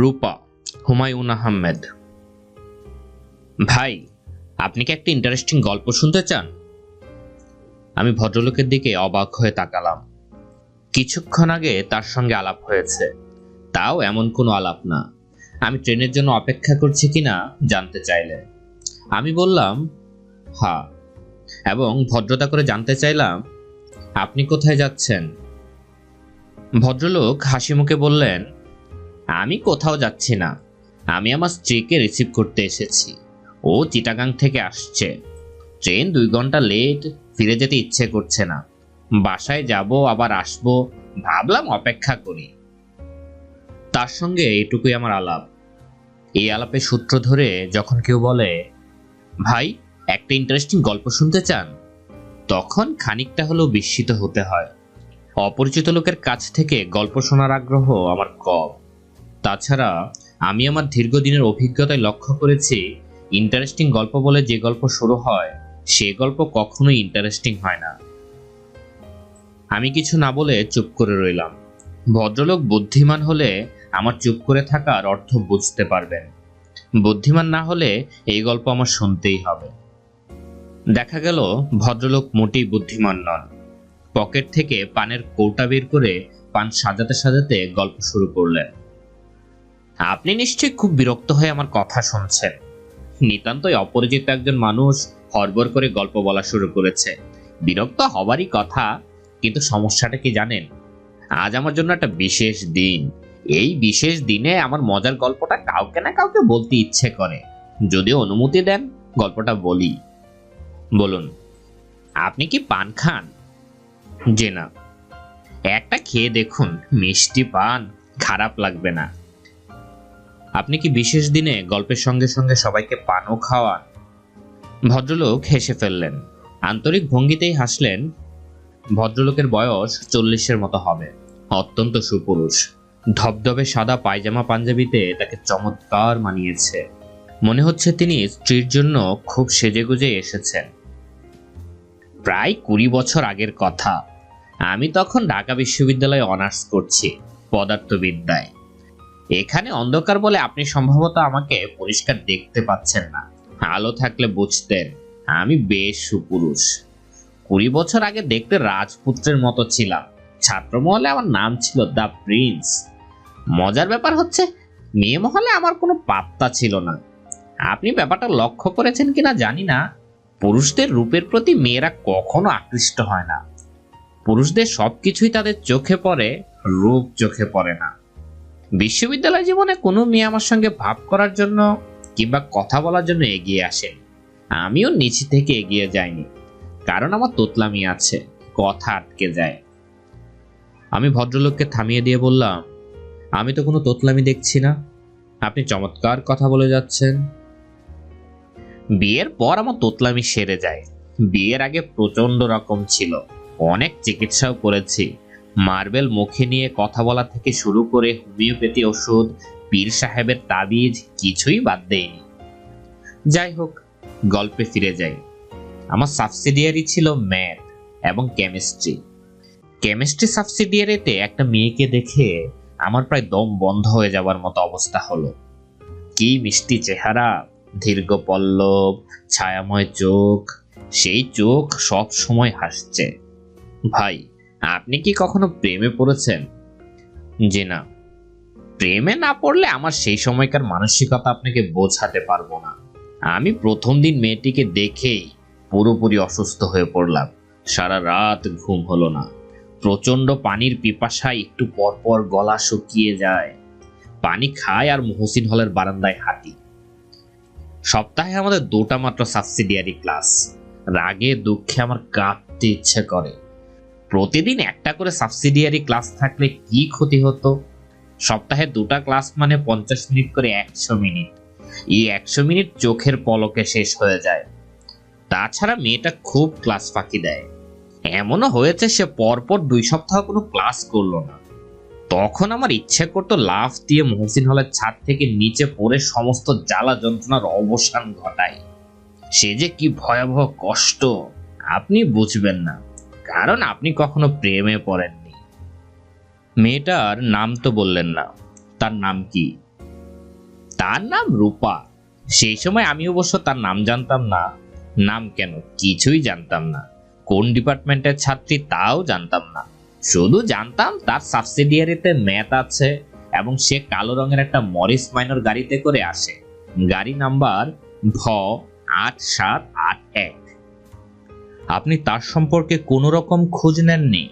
রূপা, হুমায়ুন আহমেদ। ভাই, আপনি কি একটা ইন্টারেস্টিং গল্প শুনতে চান? আমি ভদ্রলোকের দিকে অবাক হয়ে তাকালাম। কিছুক্ষণ আগে তার সঙ্গে আলাপ হয়েছে। তাও এমন কোনো আলাপ না। আমি ট্রেনের জন্য অপেক্ষা করছি কিনা জানতে চাইলে। আমি বললাম হ্যাঁ এবং ভদ্রতা করে জানতে চাইলাম, আপনি কোথায় যাচ্ছেন? ভদ্রলোক হাসি মুখে বললেন আমি কোথাও যাচ্ছি না। আমি আমার স্ত্রীকে রিসিভ করতে এসেছি। ও চিটাগাং থেকে আসছে। ট্রেন দুই ঘণ্টা লেট ফিরে যেতে ইচ্ছে করছে না। বাসায় যাব, আবার আসব, ভাবলাম অপেক্ষা করি। তার সঙ্গে এটুকুই আমার আলাপ। এই আলাপের সূত্র ধরে যখন কেউ বলে, ভাই, একটা ইন্টারেস্টিং গল্প শুনতে চান? তখন খানিকটা হলেও বিস্মিত হতে হয়। অপরিচিত লোকের কাছ থেকে গল্প শোনার আগ্রহ আমার কম। তাছাড়া আমি আমার দীর্ঘদিনের অভিজ্ঞতায় লক্ষ্য করেছি ইন্টারেস্টিং গল্প বলে যে গল্প শুরু হয়, সে গল্প কখনোই ইন্টারেস্টিং হয় না। আমি কিছু না বলে চুপ করে রইলাম। ভদ্রলোক বুদ্ধিমান হলে আমার চুপ করে থাকার অর্থ বুঝতে পারবেন। বুদ্ধিমান না হলে এই গল্প আমার শুনতেই হবে। দেখা গেল, ভদ্রলোক মোটেই বুদ্ধিমান নন। পকেট থেকে পানের কৌটা বের করে পান সাজাতে সাজাতে গল্প শুরু করলেন। আপনি নিশ্চয়ই খুব বিরক্ত হয়ে আমার কথা শুনছেন। নিতান্তই অপরিচিত একজন মানুষ হরবর করে গল্প বলা শুরু করেছে। বিরক্ত হবারই কথা, কিন্তু সমস্যাটা কি জানেন? আজ আমার জন্য একটা বিশেষ দিন। এই বিশেষ দিনে আমার মজার গল্পটা কাউকে না কাউকে বলতে ইচ্ছে করে। যদি অনুমতি দেন, গল্পটা বলি। বলুন, আপনি কি পান খান? যে না। একটা খেয়ে দেখুন, মিষ্টি পান, খারাপ লাগবে না। আপনি কি বিশেষ দিনে গল্পের সঙ্গে সঙ্গে সবাইকে পানও খাওয়ান? ভদ্রলোক হেসে ফেললেন। আন্তরিক ভঙ্গিতেই হাসলেন, ভদ্রলোকের বয়স চল্লিশের মতো হবে, অত্যন্ত সুপুরুষ। ধবধবে সাদা পায়জামা পাঞ্জাবিতে তাকে চমৎকার মানিয়েছে। মনে হচ্ছে তিনি স্ত্রীর জন্য খুব সেজেগুজে এসেছেন। প্রায় কুড়ি বছর আগের কথা। আমি তখন ঢাকা বিশ্ববিদ্যালয়ে অনার্স করছি, পদার্থবিদ্যায়। এখানে অন্ধকার বলে আপনি সম্ভবত আমাকে পরিষ্কার দেখতে পাচ্ছেন না। আলো থাকলে বুঝতেন, আমি বেশ সুপুরুষ। কুড়ি বছর আগে দেখতে রাজপুত্রের মতো ছিলাম। ছাত্র মহলে আমার নাম ছিল দ্য প্রিন্স। মজার ব্যাপার হচ্ছে, মেয়ে মহলে আমার কোনো পাত্তা ছিল না। আপনি ব্যাপারটা লক্ষ্য করেছেন কিনা জানি না। পুরুষদের রূপের প্রতি মেয়েরা কখনো আকৃষ্ট হয় না। পুরুষদের সবকিছুই তাদের চোখে পড়ে, রূপ চোখে পড়ে না। বিশ্ববিদ্যালয় জীবনে কোনো মেয়ে আমার সঙ্গে ভাব করার জন্য কিংবা কথা বলার জন্য এগিয়ে আসে আমিও নিচে থেকে এগিয়ে যাইনি। কারণ আমার তোতলামি আছে, কথা আটকে যায়। আমি ভদ্রলোককে থামিয়ে দিয়ে বললাম, আমি তো কোনো তোতলামি দেখছি না। আপনি চমৎকার কথা বলে যাচ্ছেন। বিয়ের পর আমার তোতলামি সেরে যায়। বিয়ের আগে প্রচণ্ড রকম ছিল। অনেক চিকিৎসাও করেছি। মার্বেল মুখে নিয়ে কথা বলা থেকে শুরু করে হোমিওপ্যাথি ওষুধ, পীর সাহেবের তাবিজ কিছুই বাদ দেয়নি। যাই হোক, গল্পে ফিরে যাই। আমার সাবসিডিয়ারি ছিল ম্যাথ এবং কেমিস্ট্রি কেমিস্ট্রি সাবসিডিয়ারিতে একটা মেয়েকে দেখে আমার প্রায় দম বন্ধ হয়ে যাবার মতো অবস্থা হলো। কি মিষ্টি চেহারা, দীর্ঘ পল্লব, ছায়াময় চোখ, সেই চোখ সব সময় হাসছে। ভাই আপনি কি কখনো প্রেমে পড়েছেন? জি না। প্রেমে না পড়লে আমার সেই সময়কার মানসিকতা আপনাকে বোঝাতে পারব না। আমি প্রথম দিন মেয়েটিকে দেখেই পুরোপুরি অসুস্থ হয়ে পড়লাম। সারা রাত ঘুম হলো না। প্রচণ্ড পানির পিপাসায় একটু পরপর গলা শুকিয়ে যায়। পানি খায় আর মহসিন হলের বারান্দায় হাঁটি। সপ্তাহে আমাদের দুটা মাত্র সাবসিডিয়ারি ক্লাস রাগে দুঃখে আমার কাঁদতে ইচ্ছে করে। প্রতিদিন একটা করে সাবসিডিয়ারি ক্লাস থাকলে কি ক্ষতি হতো? সপ্তাহে দুটা ক্লাস মানে পঞ্চাশ মিনিট করে একশো মিনিট। এই একশো মিনিট চোখের পলকে শেষ হয়ে যায়। তাছাড়া মেয়েটা খুব ক্লাস ফাঁকি দেয়। এমনও হয়েছে সে পরপর দুই সপ্তাহ কোনো ক্লাস করল না। তখন আমার ইচ্ছে করতো লাফ দিয়ে মহসিন হলের ছাদ থেকে নিচে পড়ে সমস্ত জ্বালা যন্ত্রণার অবসান ঘটায়। সে যে কি ভয়াবহ কষ্ট, আপনি বুঝবেন না। কারণ আপনি কখনো প্রেমে পড়েননি। মেয়েটার নাম তো বললেন না। তার নাম কি? তার নাম রূপা। সেই সময় আমি অবশ্য তার নাম জানতাম না। নাম কেন কিছুই জানতাম না। কোন ডিপার্টমেন্টের ছাত্রী তাও জানতাম না। শুধু জানতাম তার সাবসিডিয়ারিতে ম্যাথ আছে এবং সে কালো রঙের একটা মরিস মাইনর গাড়িতে করে আসে। গাড়ি নাম্বার ভ আট সাত আট এক। আপনি তার সম্পর্কে কোনো রকম খোঁজ নেননি?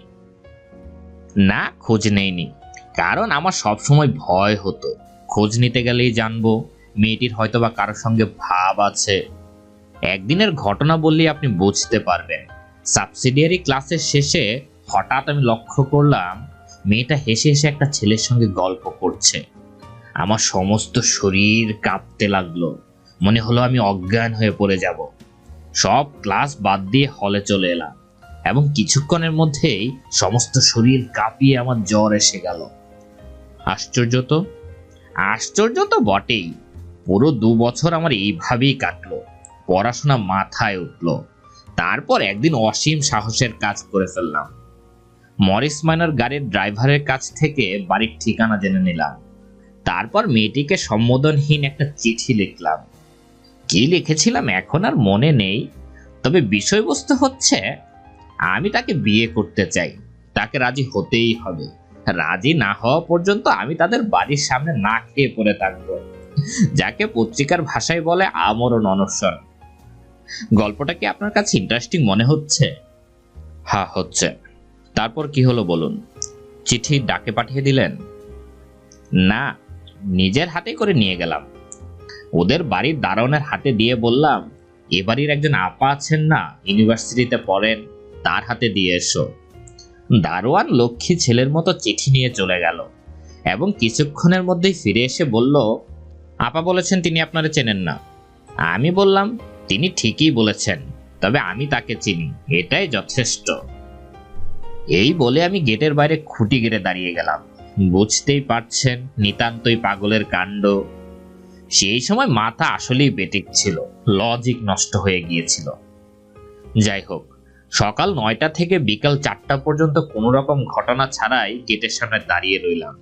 না, খোঁজ নেইনি। কারণ আমার সবসময় ভয় হতো। খোঁজ নিতে গেলেই জানব, মেয়েটির হয়তোবা কারোর সঙ্গে ভাব আছে। একদিনের ঘটনা বললেই আপনি বুঝতে পারবেন। সাবসিডিয়ারি ক্লাসের শেষে হঠাৎ আমি লক্ষ্য করলাম, মেয়েটা হেসে হেসে একটা ছেলের সঙ্গে গল্প করছে। আমার সমস্ত শরীর কাঁপতে লাগল। মনে হলো আমি অজ্ঞান হয়ে পড়ে যাব। সব ক্লাস বাদ দিয়ে হলে চলে এলাম। এবং কিছুক্ষণের মধ্যেই সমস্ত শরীর কাঁপিয়ে আমার জ্বর এসে গেল। আশ্চর্য তো? আশ্চর্য তো বটেই। পুরো দু বছর আমার এইভাবেই কাটলো। পড়াশোনা মাথায় উঠল। তারপর একদিন অসীম সাহসের কাজ করে ফেললাম। মরিস মাইনার গাড়ির ড্রাইভারের কাছ থেকে বাড়ির ঠিকানা জেনে নিলাম। তারপর মেয়েটিকে সম্বোধনহীন একটা চিঠি লিখলাম। কি লিখেছিলাম এখন আর মনে নেই। তবে বিষয়বস্তু হচ্ছে, আমি তাকে বিয়ে করতে চাই। তাকে রাজি হতেই হবে। রাজি না হওয়া পর্যন্ত আমি তাদের বাড়ির সামনে না খেয়ে পড়ে থাকব। যাকে পত্রিকার ভাষায় বলে আমরণ অনশন। গল্পটা কি আপনার কাছে ইন্টারেস্টিং মনে হচ্ছে? হ্যাঁ হচ্ছে। তারপর কি হলো বলুন? চিঠি ডাকে পাঠিয়ে দিলেন? না, নিজের হাতে করে নিয়ে গেলাম। ওদের বাড়ির দারোয়ানের হাতে দিয়ে বললাম, এ বাড়ির একজন আপা আছেন না? ইউনিভার্সিটিতে পড়েন, তার হাতে দিয়ে এসো। দারোয়ান লক্ষ্মী ছেলের মতো চিঠি নিয়ে চলে গেল এবং কিছুক্ষণের মধ্যেই ফিরে এসে বলল, আপা বলেছেন তিনি আপনারা চেনেন না। আমি বললাম, তিনি ঠিকই বলেছেন, তবে আমি তাকে চিনি, এটাই যথেষ্ট। এই বলে আমি গেটের বাইরে খুঁটি গেড়ে দাঁড়িয়ে গেলাম। বুঝতেই পারছেন, নিতান্তই পাগলের কাণ্ড। সেই সময় মাথা আসলেই বেটিক ছিল লজিক নষ্ট হয়ে গিয়েছিল। যাই হোক, সকাল নয়টা থেকে বিকাল চারটা পর্যন্ত কোনো রকম ঘটনা ছাড়াই গেটের সামনে দাঁড়িয়ে রইলাম।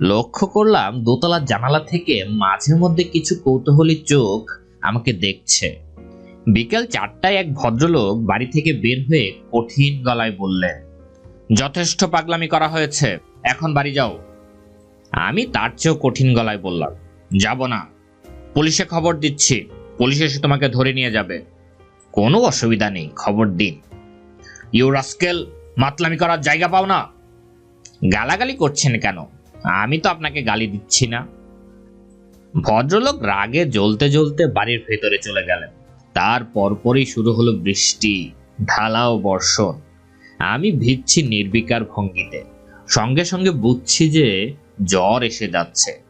লক্ষ্য করলাম দোতলার জানালা থেকে মাঝে মধ্যে কিছু কৌতূহলী চোখ আমাকে দেখছে। বিকেল চারটায় এক ভদ্রলোক বাড়ি থেকে বের হয়ে কঠিন গলায় বললেন, যথেষ্ট পাগলামি করা হয়েছে, এখন বাড়ি যাও। আমি তার চেয়েও কঠিন গলায় বললাম যাব না। পুলিশে খবর দিচ্ছি। পুলিশ এসে তোমাকে ধরে নিয়ে যাবে। কোনো অসুবিধা নেই, খবর দিন। ইউ রাস্কেল, মাতলামি করার জায়গা পাও না। গালাগালি করছেন কেন? আমি তো আপনাকে গালি দিচ্ছি না। ভদ্রলোক রাগে জ্বলতে জ্বলতে বাড়ির ভেতরে চলে গেলেন। তার পরপরই শুরু হলো বৃষ্টি ঢালাও বর্ষণ। আমি ভিজছি নির্বিকার ভঙ্গিতে। সঙ্গে সঙ্গে বুঝছি যে জ্বর এসে যাচ্ছে।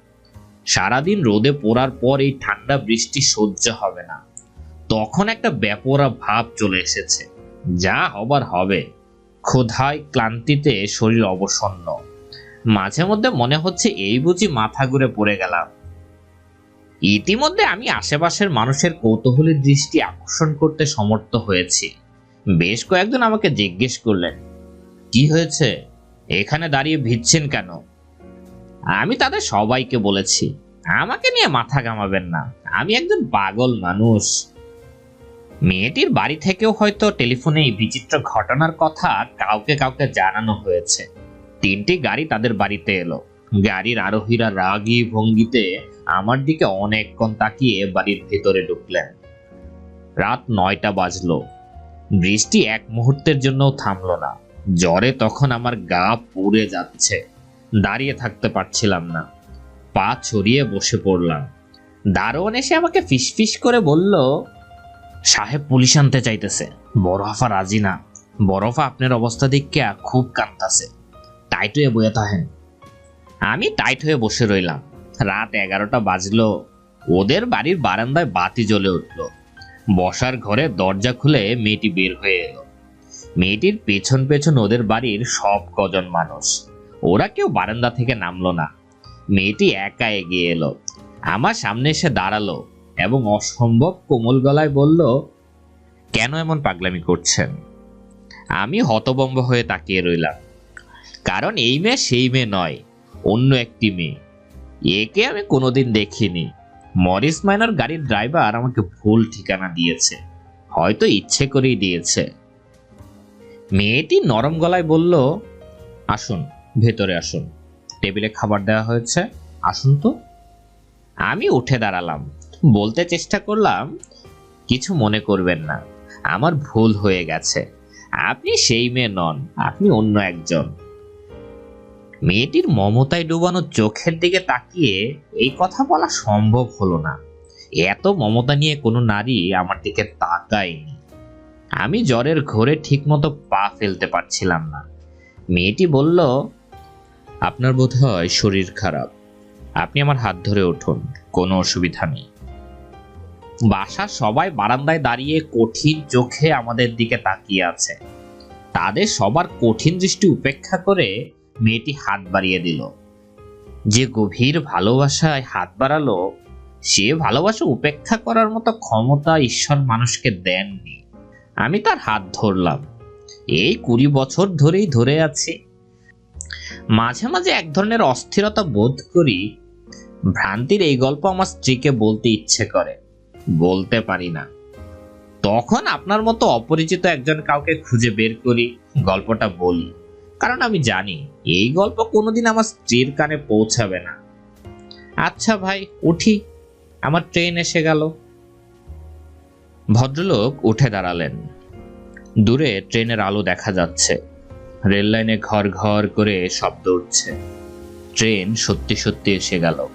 সারাদিন রোদে পড়ার পর এই ঠান্ডা বৃষ্টি সহ্য হবে না। তখন একটা ব্যাপরা ভাব চলে এসেছে। যা হবার হবে। ক্ষুধায় ক্লান্তিতে শরীর অবসন্ন। মাঝে মধ্যে মনে হচ্ছে এই বুঝি মাথা ঘুরে পড়ে গেলাম। ইতিমধ্যে আমি আশেপাশের মানুষের কৌতূহলী দৃষ্টি আকর্ষণ করতে সমর্থ হয়েছি। বেশ কয়েকজন আমাকে জিজ্ঞেস করলেন, কি হয়েছে? এখানে দাঁড়িয়ে ভিজছেন কেন? আমি তাদের সবাইকে বলেছি, আমাকে নিয়ে মাথা ঘামাবেন না। আমি একজন পাগল মানুষ। মেয়েটির বাড়ি থেকেও হয়তো টেলিফোনে এই বিচিত্র ঘটনার কথা কাউকে কাউকে জানানো হয়েছে। তিনটি গাড়ি তাদের বাড়িতে এলো। গাড়ির আরোহীরা রাগী ভঙ্গিতে আমার দিকে অনেকক্ষণ তাকিয়ে বাড়ির ভেতরে ঢুকলেন। রাত নয়টা বাজলো। বৃষ্টি এক মুহূর্তের জন্য থামলো না। জ্বরে তখন আমার গা পুড়ে যাচ্ছে। দাঁড়িয়ে থাকতে পারছিলাম না। পা ছড়িয়ে বসে পড়লাম। দারোয়ান এসে আমাকে ফিসফিস করে বলল, সাহেব, পুলিশ আনতে চাইতেছে। বরফা রাজি না। বরফা আপনার অবস্থা দেখে খুব কান্তাছে টাইট হয়ে বয়ে থাকেন। আমি টাইট হয়ে বসে রইলাম। রাত এগারোটা বাজলো। ওদের বাড়ির বারান্দায় বাতি জ্বলে উঠল। বসার ঘরে দরজা খুলে মেয়েটি বের হয়ে এলো। মেয়েটির পেছন পেছন ওদের বাড়ির সব কজন মানুষ। ওরা কেউ বারান্দা থেকে নামলো না। মেয়েটি একা এগিয়ে এলো। আমার সামনে এসে দাঁড়াল এবং অসম্ভব কোমল গলায় বলল, কেন এমন পাগলামি করছেন? আমি হতবম্ব হয়ে তাকিয়ে রইলাম। কারণ এই মেয়ে সেই মেয়ে নয়, অন্য একটি মেয়ে। একে আমি কোনোদিন দেখিনি। মরিস মাইনার গাড়ির ড্রাইভার আমাকে ভুল ঠিকানা দিয়েছে। হয়তো ইচ্ছে করেই দিয়েছে। মেয়েটি নরম গলায় বলল, আসুন। ভেতরে আসুন। টেবিলে খাবার দেওয়া হয়েছে। আসুন তো। আমি উঠে দাঁড়ালাম। বলতে চেষ্টা করলাম, কিছু মনে করবেন না। আমার ভুল হয়ে গেছে। আপনি সেই মেয়ে নন, আপনি অন্য একজন। মেয়েটির মমতায় ডুবানো চোখের দিকে তাকিয়ে এই কথা বলা সম্ভব হলো না। এত মমতা নিয়ে কোনো নারী আমার দিকে তাকায়নি। আমি জ্বরের ঘোরে ঠিকমতো পা ফেলতে পারছিলাম না। মেয়েটি বলল আপনার বোধ হয় শরীর খারাপ। আপনি আমার হাত ধরে উঠুন, কোনো অসুবিধা নেই। বাসা সবাই বারান্দায় দাঁড়িয়ে কঠিন চোখে আমাদের দিকে তাকিয়ে আছে। তাদের সবার কঠিন দৃষ্টি উপেক্ষা করে মেয়েটি হাত বাড়িয়ে দিল। যে গভীর ভালোবাসায় হাত বাড়ালো, সে ভালোবাসা উপেক্ষা করার মতো ক্ষমতা ঈশ্বর মানুষকে দেননি। আমি তার হাত ধরলাম। এই কুড়ি বছর ধরেই ধরে আছি। মাঝে মাঝে এক ধরনের অস্থিরতা বোধ করি, ভ্রান্তির এই গল্প আমার স্ত্রীকে বলতে ইচ্ছে করে। বলতে পারি না। তখন আপনার মতো অপরিচিত একজন কাউকে খুঁজে বের করি, গল্পটা বলি। কারণ আমি জানি, এই গল্প কোনোদিন আমার স্ত্রীর কানে পৌঁছাবে না। আচ্ছা ভাই, উঠি। আমার ট্রেন এসে গেল। ভদ্রলোক উঠে দাঁড়ালেন। দূরে ট্রেনের আলো দেখা যাচ্ছে। রেল লাইনে ঘর ঘর করে শব্দ উঠছে। ট্রেন সত্যি সত্যি এসে গেল।